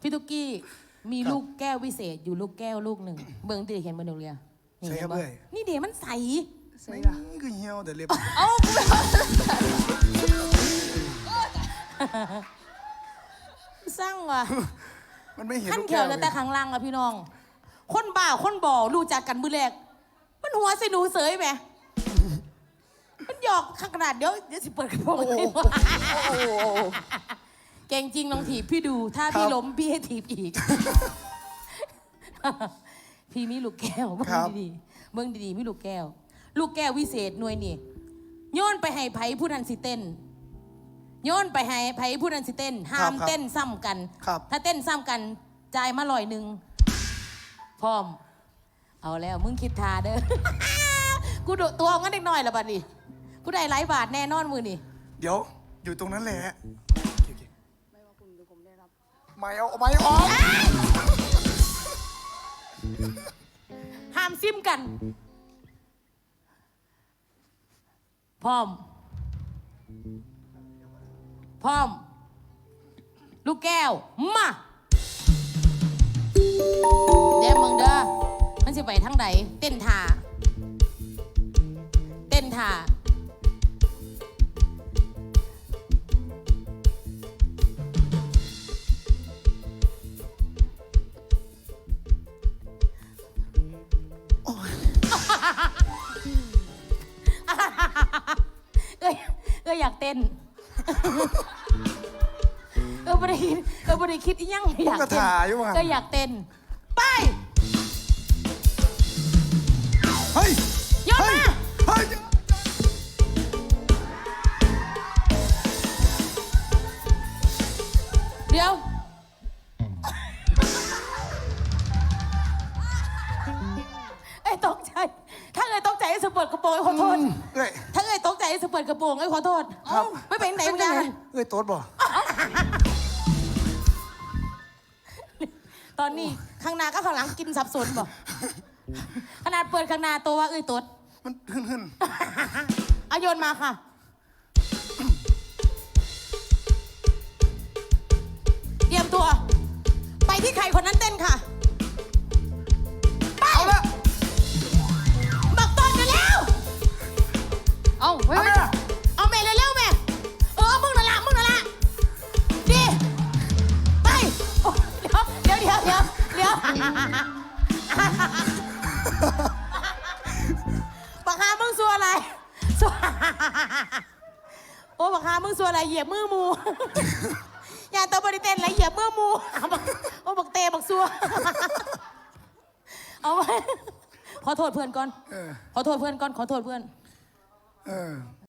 พี่ตุ๊กกี้มีลูกแก้ววิเศษอยู่ลูกแก้วลูกหนึ่ง เบิ้งตีเห็นบนดวงเรียนี่ใช่ครับห็นเอ้ย นี่เดี๋ยวมันใสไม่คือเหี่ยวแต่เล็บเอ้ากูไม่เอาสร้างว่ะ มันไม่เห็นขั้นลูกเขียวแก้แล้วแต่ข้างล่างอะพี่น้อง คนบ้าคนบ่อรู้จักกันมือแรก มันหัวใส่หนูเสยไหม มันหยอกขนาดเดี๋ยวเดี๋ยวสิเปิดกระโปรงให้ดู เก่งจริงลองถีบพี่ดู ถ้าพี่ล้มพี่ให้ถีบอีก พี่มีลูกแก้วเบิ้งดีๆเบิ้งดีๆมีลูกแก้ว ลูกแก้ววิเศษหน่วยนี่โยนไปให้ไผผู้นั้นสิเต้นโยนไปให้ไผผู้นั้นสิเต้นห้ามเต้นซ้ำกัน ครับ ถ้าเต้นซ้ำกันจ่ายมาลอยหนึ่งพร้อม เอาแล้วมึงคิดทาเด้อ กูดุตัวงั้นเด็กน้อยละบัดนี้กูได้หลายบาทแน่นอนมือนี่ เดี๋ยวอยู่ตรงนั้นแหละโอเคโอเค ไม่ว่าคุณหรือผมได้รับ ไม่เอาไม่ออกห้ามซิมกัน พร้อม พร้อม ลูกแก้ว มาเดี๋ยวมึงเด้อ มันสิไปทางใดเต้นท่าเต้นท่า อ้ยอยากเต้นเออไม่ได้คิดเออไม่ได้คิดอีหยังอยากก็เต้นถ่ายอยู่ว่ะ ก็อยากเต้น ไปเฮ้ย ยกมาเฮ้ย เดี๋ยวเอ้ยตกใจถ้า สะเปิดกระโปรงไอ้ขอโทษ เอ้ยถ้าเอ้ยตกใจไอ้สะเปิดกระโปรงไอ้ขอโทษครับ ไม่เป็นไหนมึงยังเอ้ยโต๊ดบ่ตอนนี้ข้างหน้าก็ข้างหลังกินสับสนบอกขนาดเปิดข้างหน้าตัวว่าเอ้ยตดมันหึ่นหึ่นเอาโยนมาค่ะ ดี๋ยวเดี๋ยวบักฮามึงสัวอะไรสัวโอ้บักฮามึงสัวอะไรเหยียบมือหมูอย่าตัวบริเตนอะไรเหยียบมือหมูเอโอ้บักเตะบักสัวเอาไว้ขอโทษเพื่อนก่อน ขอโทษเพื่อนก่อน ขอโทษเพื่อน เออ